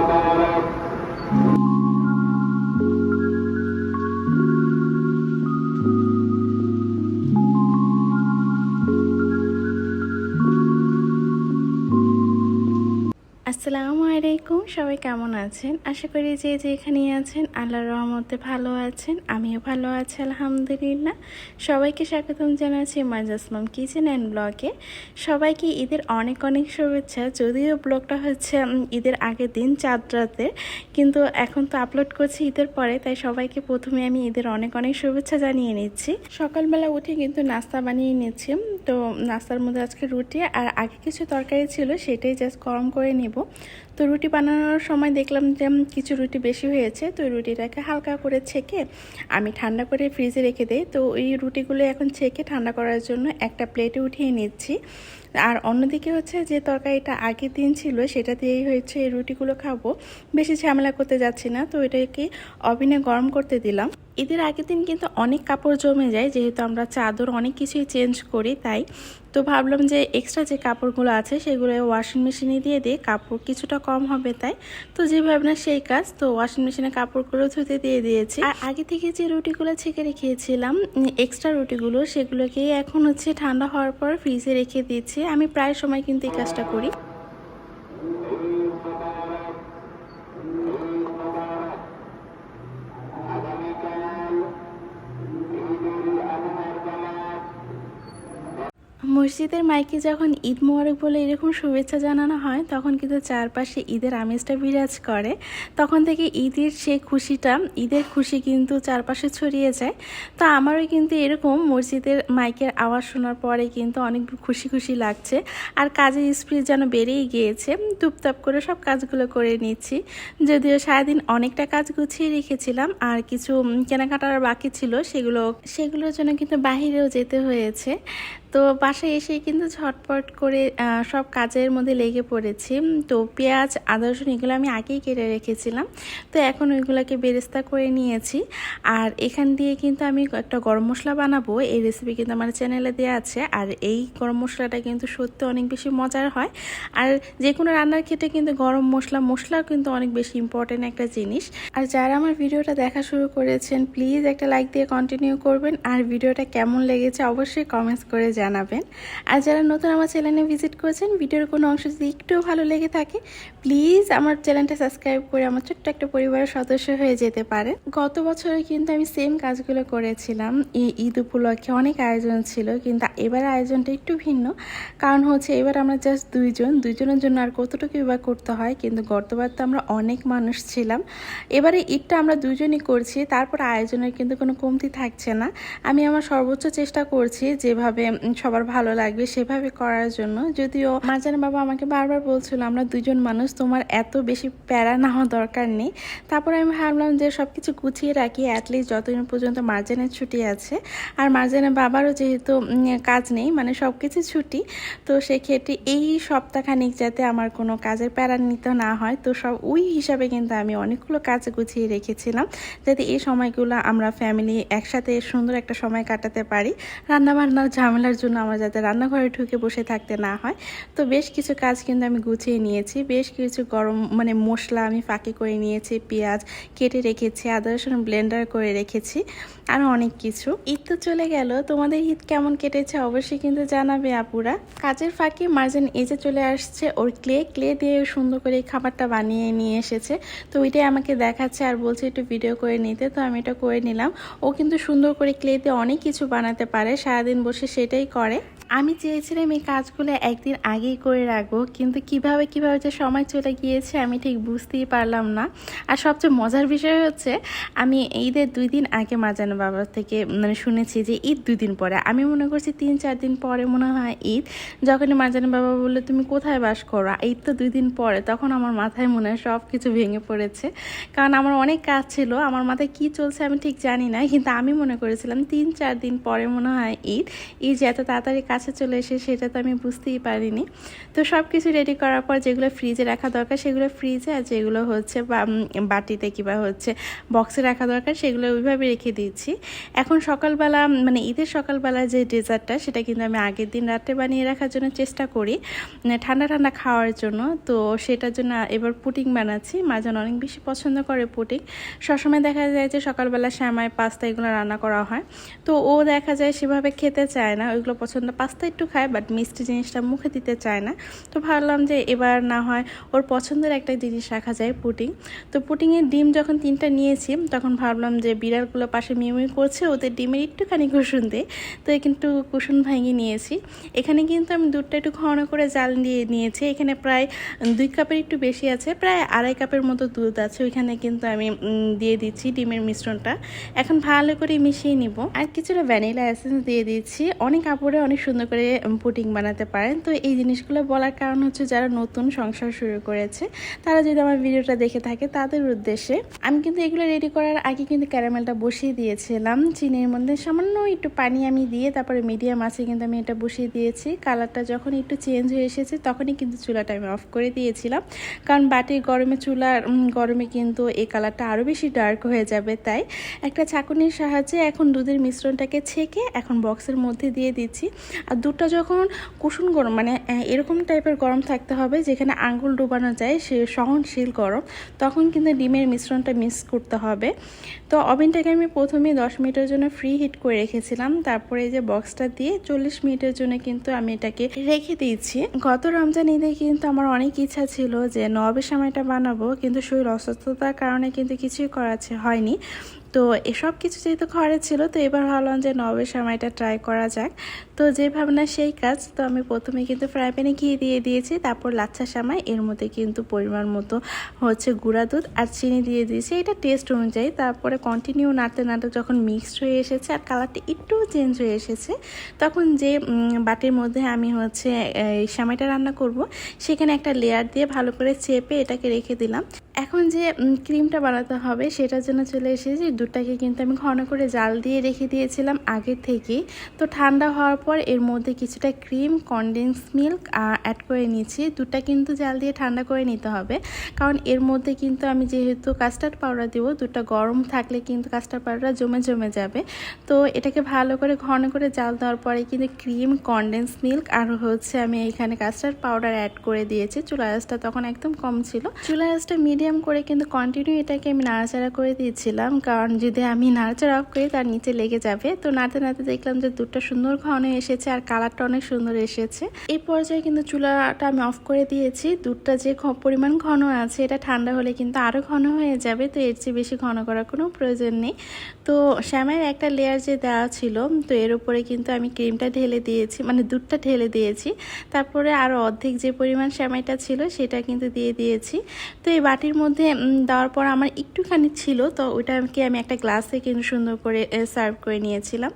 আসসালামু সবাই কেমন আছেন? আশা করি যে যেখানে আছেন, আল্লাহর রহমতে ভালো আছেন, আমিও ভালো আছি, আলহামদুলিল্লাহ। সবাইকে স্বাগতম জানাচ্ছি মাজাসমাম কিচেন অ্যান্ড ব্লগে। সবাইকে ঈদের অনেক অনেক শুভেচ্ছা। যদিও ব্লগটা হচ্ছে ঈদের আগের দিন, চাঁদ রাতে, কিন্তু এখন তো আপলোড করছি ঈদের পরে, তাই সবাইকে প্রথমে আমি ঈদের অনেক অনেক শুভেচ্ছা জানিয়ে নিচ্ছি। সকালবেলা উঠে কিন্তু নাস্তা বানিয়ে নিচ্ছি। তো নাস্তার মধ্যে আজকে রুটি আর আগে কিছু তরকারি ছিল সেটাই জাস্ট গরম করে নেব। তো রুটি বানানোর সময় দেখলাম যে কিছু রুটি বেশি হয়েছে, তো রুটিটাকে হালকা করে ছেঁকে আমি ঠান্ডা করে ফ্রিজে রেখে দিই। তো এই রুটিগুলো এখন ছেঁকে ঠান্ডা করার জন্য একটা প্লেটে উঠিয়ে নিচ্ছি। আর অন্যদিকে হচ্ছে যে, তরকারিটা আগের দিন ছিল, সেটা দিয়েই হয়েছে এই রুটিগুলো খাব। বেশি ঝামেলা করতে যাচ্ছি না, তো এটাকে অভিনে গরম করতে দিলাম। ঈদের আগের দিন কিন্তু অনেক কাপড় জমে যায়, যেহেতু আমরা চাদর অনেক কিছুই চেঞ্জ করি, তাই। তো ভাবলাম যে এক্সট্রা যে কাপড়গুলো আছে, সেগুলো ওয়াশিং মেশিনে দিয়ে দিয়ে কাপড় কিছুটা কম হবে তাই। তো যে ভাবনা সেই কাজ, তো ওয়াশিং মেশিনে কাপড়গুলো ধুতে দিয়ে দিয়েছি। আর আগে থেকে যে রুটিগুলো ছেঁকে রেখেছিলাম এক্সট্রা রুটিগুলো সেগুলোকে এখন হচ্ছে ঠান্ডা হওয়ার পর ফ্রিজে রেখে দিয়েছি। আমি প্রায় সময় কিন্তু এই কাজটা করি। মসজিদের মাইকে যখন ঈদ মোবারক বলে এরকম শুভেচ্ছা জানানো হয়, তখন কিন্তু চারপাশে ঈদের আমেজটা বিরাজ করে। তখন থেকে ঈদের সে খুশিটা, ঈদের খুশি কিন্তু চারপাশে ছড়িয়ে যায়। তো আমারও কিন্তু এরকম মসজিদের মাইকের আওয়াজ শোনার পরে কিন্তু অনেক খুশি খুশি লাগছে। আর কাজের স্পিড যেন বেড়েই গিয়েছে, টুপটাপ করে সব কাজগুলো করে নিচ্ছি। যদিও সারাদিন অনেকটা কাজ গুছিয়ে রেখেছিলাম, আর কিছু কেনাকাটার বাকি ছিল, সেগুলো, সেগুলোর জন্য কিন্তু বাহিরেও যেতে হয়েছে। তো বাসায় এসে কিন্তু ঝটপট করে সব কাজের মধ্যে লেগে পড়েছি। তো পেঁয়াজ, আদা, রসুন এগুলো আমি আগেই কেটে রেখেছিলাম। তো এখন ওইগুলোকে বেরেস্তা করে নিয়েছি। আর এখান দিয়ে কিন্তু আমি একটা গরম মশলা বানাবো। এই রেসিপি কিন্তু আমার চ্যানেলে দেওয়া আছে। আর এই গরম মশলাটা কিন্তু সত্যি অনেক বেশি মজার হয়। আর যে কোনো রান্নার ক্ষেত্রে কিন্তু গরম মশলা, মশলাও কিন্তু অনেক বেশি ইম্পর্টেন্ট একটা জিনিস। আর যারা আমার ভিডিওটা দেখা শুরু করেছেন প্লিজ একটা লাইক দিয়ে কন্টিনিউ করবেন। আর ভিডিওটা কেমন লেগেছে অবশ্যই কমেন্টস করে জানাবেন। আর যারা নতুন আমার চ্যানেলে ভিজিট করেছেন, ভিডিওর কোনো অংশ যদি একটুও ভালো লেগে থাকে, প্লিজ আমার চ্যানেলটা সাবস্ক্রাইব করে আমার ছোট্ট একটা পরিবারের সদস্য হয়ে যেতে পারে গত বছরে কিন্তু আমি সেম কাজগুলো করেছিলাম। এই ঈদ উপলক্ষে অনেক আয়োজন ছিল, কিন্তু এবার আয়োজনটা একটু ভিন্ন। কারণ হচ্ছে এবার আমরা জাস্ট দুইজন, দুইজনের জন্য আর কতটুকু এবার করতে হয়, কিন্তু গতবার তো আমরা অনেক মানুষ ছিলাম। এবারে ঈদটা আমরা দুজনই করছি, তারপর আয়োজনের কিন্তু কোনো কমতি থাকছে না। আমি আমার সর্বোচ্চ চেষ্টা করছি যেভাবে সবার ভালো লাগবে সেভাবে করার জন্য। যদিও মারজানা বাবা আমাকে বারবার বলছিল, আমরা দুজন মানুষ, তোমার এত বেশি প্যারা নেওয়া দরকার নেই। তারপরে আমি ভাবলাম যে সব কিছু গুছিয়ে রাখি অ্যাটলিস্ট যতদিন পর্যন্ত মার্জানের ছুটি আছে। আর মার্জানের বাবারও যেহেতু কাজ নেই মানে সব কিছু ছুটি, তো সেক্ষেত্রে এই সপ্তাহখানিক যাতে আমার কোনো কাজের প্যারা নিতে না হয়, তো সব ওই হিসাবে কিন্তু আমি অনেকগুলো কাজ গুছিয়ে রেখেছিলাম, যাতে এই সময়গুলো আমরা ফ্যামিলি একসাথে সুন্দর একটা সময় কাটাতে পারি। রান্নাবান্নার ঝামেলার জন্য আমার যাতে রান্নাঘরে ঢুকে বসে থাকতে না হয়। তো বেশ কিছু কাজ কিন্তু আমি গুছিয়ে নিয়েছি। বেশ কিছু গরম মানে মশলা আমি ফাঁকি করে নিয়েছি, পেঁয়াজ কেটে রেখেছি, আদা রসুন ব্লেন্ডার করে রেখেছি। আরও অনেক কিছু। ঈদ তো চলে গেল, তোমাদের ঈদ কেমন কেটেছে অবশ্যই কিন্তু জানাবে আপুরা। কাজের ফাঁকে মার্জেন এজে চলে আসছে, ওর ক্লে ক্লে দিয়ে সুন্দর করে খাবারটা বানিয়ে নিয়ে এসেছে। তো ওইটাই আমাকে দেখাচ্ছে আর বলছে একটু ভিডিও করে নিতে, তো আমি এটা করে নিলাম। ও কিন্তু সুন্দর করে ক্লে দিয়ে অনেক কিছু বানাতে পারে, সারাদিন বসে সেটাই করে। আমি চেয়েছিলাম এই কাজগুলো একদিন আগেই করে রাখব, কিন্তু কীভাবে কীভাবে যে সময় চলে গিয়েছে আমি ঠিক বুঝতেই পারলাম না। আর সবচেয়ে মজার বিষয় হচ্ছে, আমি ঈদের দুই দিন আগে মাজানো বাবার থেকে মানে শুনেছি যে ঈদ দুই দিন পরে। আমি মনে করছি তিন চার দিন পরে মনে হয় ঈদ। যখনই মাজানো বাবা বলল, তুমি কোথায় বাস করো? ঈদ তো দুই দিন পরে, তখন আমার মাথায় মনে হয় সব কিছু ভেঙে পড়েছে। কারণ আমার অনেক কাজ ছিল, আমার মাথায় কি চলছে আমি ঠিক জানি না, কিন্তু আমি মনে করেছিলাম তিন চার দিন পরে মনে হয় ঈদ। ঈদ যে এত তাড়াতাড়ি কাজ কাছে চলে এসে সেটা তো আমি বুঝতেই পারিনি। তো সব কিছু রেডি করার পর যেগুলো ফ্রিজে রাখা দরকার সেগুলো ফ্রিজে আর যেগুলো হচ্ছে বাটিতে কিংবা হচ্ছে বক্সে রাখা দরকার সেগুলো ওইভাবে রেখে দিয়েছি এখন সকালবেলা মানে ঈদের সকালবেলা যে ডেজার্টটা সেটা কিন্তু আমি আগের দিন রাতে বানিয়ে রাখার জন্য চেষ্টা করি মানে ঠান্ডা ঠান্ডা খাওয়ার জন্য। তো সেটার জন্য এবার পুটিং বানাচ্ছি। মাজন অনেক বেশি পছন্দ করে পুটিং সবসময় দেখা যায় যে সকালবেলা শ্যামায় পাস্তা এগুলো রান্না করা হয়। তো ও দেখা যায় সেভাবে খেতে চায় না, ওইগুলো পছন্দ পাস্তা একটু খায় বাট মিষ্টি জিনিসটা মুখে দিতে চায় না। তো ভাবলাম যে এবার না হয় ওর পছন্দের একটা জিনিস রাখা যায় পুটিং তো পুটিংয়ের ডিম যখন তিনটা নিয়েছি, তখন ভাবলাম যে বিড়ালগুলো পাশে মিউমি করছে, ওদের ডিমের একটুখানি কুসুন দে তো কিন্তু কুসুন ভাঙিয়ে নিয়েছি। এখানে কিন্তু আমি দুধটা একটু ঘন করে জাল দিয়ে নিয়েছি। এখানে প্রায় দুই কাপের একটু বেশি আছে, প্রায় আড়াই কাপের মতো দুধ আছে। ওইখানে কিন্তু আমি দিয়ে দিচ্ছি ডিমের মিশ্রণটা। এখন ভালো করে মিশিয়ে নিব। আর কিছুটা ভ্যানিলা এসেন্স দিয়ে দিচ্ছি। অনেক কাপড়ে অনেক সুন্দর করে পুটিং বানাতে পারেন। তো এই জিনিসগুলো বলার কারণ হচ্ছে যারা নতুন সংসার শুরু করেছে, তারা যদি আমার ভিডিওটা দেখে থাকে, তাদের উদ্দেশ্যে আমি কিন্তু এগুলো রেডি করার আগে কিন্তু ক্যারামেলটা বসিয়ে দিয়েছিলাম। চিনির মধ্যে সামান্য একটু পানি আমি দিয়ে, তারপরে মিডিয়াম আছে কিন্তু আমি এটা বসিয়ে দিয়েছি। কালারটা যখন একটু চেঞ্জ হয়ে এসেছে, তখনই কিন্তু চুলাটা আমি অফ করে দিয়েছিলাম। কারণ বাটির গরমে চুলার গরমে কিন্তু এই কালারটা আরও বেশি ডার্ক হয়ে যাবে, তাই একটা ছাকুনির সাহায্যে এখন দুধের মিশ্রণটাকে ছেঁকে এখন বক্সের মধ্যে দিয়ে দিচ্ছি। আর দুধটা যখন কুসুম গরম মানে এরকম টাইপের গরম থাকতে হবে যেখানে আঙ্গুল ডুবানো যায়, সে সহনশীল গরম, তখন কিন্তু ডিমের মিশ্রণটা মিক্স করতে হবে। তো ওভেনটাকে আমি প্রথমে দশ মিনিটের জন্য ফ্রি হিট করে রেখেছিলাম। তারপরে এই যে বক্সটা দিয়ে চল্লিশ মিনিটের জন্য কিন্তু আমি এটাকে রেখে দিয়েছি। গত রমজান ঈদে কিন্তু আমার অনেক ইচ্ছা ছিল যে নবের সময়টা বানাবো, কিন্তু শরীর অসুস্থতার কারণে কিন্তু কিছুই করা হয়নি। তো এসব কিছু যেহেতু ঘরে ছিল, তো এবার ভাবলাম যে নবের সময়টা ট্রাই করা যাক। তো যে ভাবনা সেই কাজ, তো আমি প্রথমে কিন্তু ফ্রাই প্যানে ঘি দিয়ে দিয়েছি, তারপর লাচ্ছা সামাই, এর মধ্যে কিন্তু পরিমাণ মতো হচ্ছে গুঁড়া দুধ আর চিনি দিয়ে দিয়েছি। এটা টেস্ট অনুযায়ী, তারপরে কন্টিনিউ নাড়তে নাড়তে যখন মিক্সড হয়ে এসেছে আর কালারটা একটু চেঞ্জ হয়ে এসেছে, তখন যে বাটির মধ্যে আমি হচ্ছে, এই সামাইটা রান্না করব, সেখানে একটা লেয়ার দিয়ে ভালো করে চেপে এটাকে রেখে দিলাম। এখন যে ক্রিমটা বানাতে হবে সেটার জন্য চলে এসেছি। দুধটাকে কিন্তু আমি ঘন করে জাল দিয়ে রেখে দিয়েছিলাম আগে থেকেই তো ঠান্ডা হওয়ার পর এর মধ্যে কিছুটা ক্রিম কনডেন্স মিল্ক অ্যাড করে নিয়েছি। দুধটা কিন্তু জাল দিয়ে ঠান্ডা করে নিতে হবে। কারণ এর মধ্যে কিন্তু আমি যেহেতু কাস্টার্ড পাউডার দেবো, দুধটা গরম থাকলে কিন্তু কাস্টার্ড পাউডার জমে জমে যাবে। তো এটাকে ভালো করে ঘন করে জাল দেওয়ার পরে কিন্তু ক্রিম কনডেন্স মিল্ক আর হচ্ছে আমি এখানে কাস্টার্ড পাউডার অ্যাড করে দিয়েছি। চুলা আঁচটা তখন একদম কম ছিল। চুলা আঁচটা মিডিয়াম করে কিন্তু কন্টিনিউ এটাকে আমি নাড়াচাড়া করে দিয়েছিলাম। কারণ যদি আমি নাড়াচাড়া অফ করি, তার নিচে লেগে যাবে। তো নাড়তে নাড়তে দেখলাম যে দুধটা সুন্দর ঘন এসেছে আর কালারটা অনেক সুন্দর এসেছে। এই পর্যায়ে কিন্তু চুলাটা আমি অফ করে দিয়েছি। দুধটা যে পরিমাণ ঘন আছে, এটা ঠান্ডা হলে কিন্তু আরও ঘন হয়ে যাবে। তো এর চেয়ে বেশি ঘন করার কোনো প্রয়োজন নেই। তো শ্যামের একটা লেয়ার যে দেওয়া ছিল, তো এর উপরে কিন্তু আমি ক্রিমটা ঢেলে দিয়েছি মানে দুধটা ঢেলে দিয়েছি। তারপরে আরও অর্ধেক যে পরিমাণ শ্যামাইটা ছিল, সেটা কিন্তু দিয়ে দিয়েছি। তো এই বাটির মধ্যে দেওয়ার পর আমার একটুখানি ছিল, তো ওইটাকে আমি একটা গ্লাসে কিন্তু সুন্দর করে সার্ভ করে নিয়েছিলাম।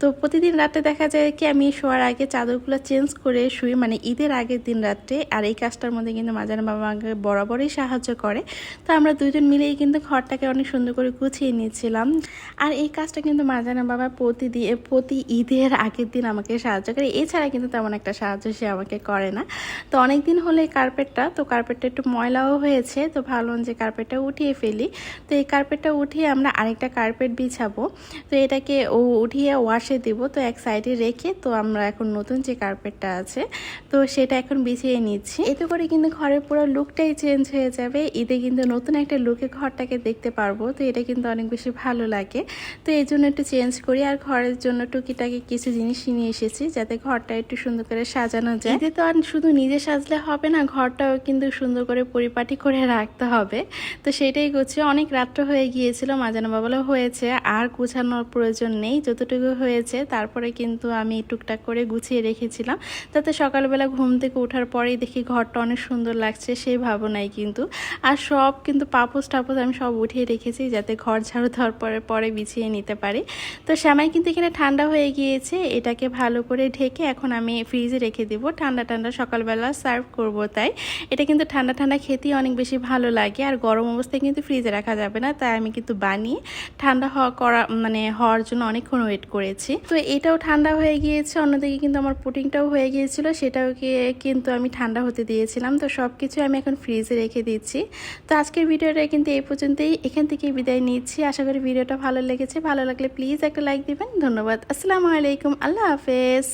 তো প্রতিদিন রাতে দেখা যায় কি আমি শোয়ার আগে চাদরগুলো চেঞ্জ করে শুই মানে ঈদের আগের দিন রাত্রে আর এই কাজটার মধ্যে কিন্তু মাজানা বাবা আমাকে বরাবরই সাহায্য করে। তো আমরা দুজন মিলেই কিন্তু ঘরটাকে অনেক সুন্দর করে গুছিয়ে নিয়েছিলাম। আর এই কাজটা কিন্তু মাজানা বাবা প্রতিদিন প্রতি ঈদের আগের দিন আমাকে সাহায্য করে। এছাড়া কিন্তু তেমন একটা সাহায্য সে আমাকে করে না। তো অনেক দিন হলে এই কার্পেটটা, তো কার্পেটটা একটু ময়লাও হয়েছে। তো ভাবলাম যে কার্পেটটা উঠিয়ে ফেলি। তো এই কার্পেটটা উঠিয়ে আমরা আরেকটা কার্পেট বিছাবো। তো এটাকে ও উঠিয়ে ওয়াশে দিব, তো এক সাইডে রেখে, তো আমরা এখন নতুন যে কার্পেটটা আছে, তো সেটা এখন বিছিয়ে নিচ্ছি। এতে করে কিন্তু ঘরের পুরো লুকটাই চেঞ্জ হয়ে যাবে। ঈদে কিন্তু নতুন একটা লুকে ঘরটাকে দেখতে পারব, তো এটা কিন্তু অনেক বেশি ভালো লাগে। তো এই জন্য একটু চেঞ্জ করি, আর ঘরের জন্য টুকিটাকি কিছু জিনিস নিয়ে এসেছি, যাতে ঘরটা একটু সুন্দর করে সাজানো যায়। এতে তো আর শুধু নিজে সাজলে হবে না, ঘরটাও কিন্তু সুন্দর করে পরিপাটি করে রাখতে হবে। তো সেটাই করছি অনেক রাত্র হয়ে গিয়েছিল মাজানো বাবলা হয়েছে, আর গুছানোর প্রয়োজন নেই, যতটুকু হয়েছে, তারপরে কিন্তু আমি টুকটাক করে গুছিয়ে রেখেছিলাম। তাতে সকালবেলা ঘুম থেকে ওঠার পরেই দেখি ঘরটা অনেক সুন্দর লাগছে, সেই ভাবনাই কিন্তু। আর সব কিন্তু পাপোস টাপোস আমি সব উঠিয়ে রেখেছি যাতে ঘর ঝাড়ু দেওয়ার পরে পরে বিছিয়ে নিতে পারি। তো শ্যামাই কিন্তু এখানে ঠান্ডা হয়ে গিয়েছে, এটাকে ভালো করে ঢেকে এখন আমি ফ্রিজে রেখে দিব। ঠান্ডা ঠান্ডা সকালবেলা সার্ভ করব তাই। এটা কিন্তু ঠান্ডা ঠান্ডা খেতেই অনেক বেশি ভালো লাগে, আর গরম অবস্থায় কিন্তু ফ্রিজে রাখা যাবে না, তাই আমি কিন্তু বানিয়ে ঠান্ডা হওয়া করা মানে হওয়ার জন্য অনেকক্ষণ ওয়েট করেছি। নিচ্ছি তো এটাও ঠান্ডা হয়ে গিয়েছে, অন্যদিকে কিন্তু আমার পুটিংটাও হয়ে গিয়েছিল, সেটাও কিন্তু আমি ঠান্ডা হতে দিয়েছিলাম। তো সব কিছু আমি এখন ফ্রিজে রেখে দিচ্ছি। তো আজকের ভিডিওটা কিন্তু এই পর্যন্তই, এখান থেকে বিদায় নিচ্ছি। আশা করি ভিডিওটা ভালো লেগেছে। ভালো লাগলে প্লিজ একটা লাইক দিবেন। ধন্যবাদ। আসসালামু আলাইকুম। আল্লাহ হাফেজ।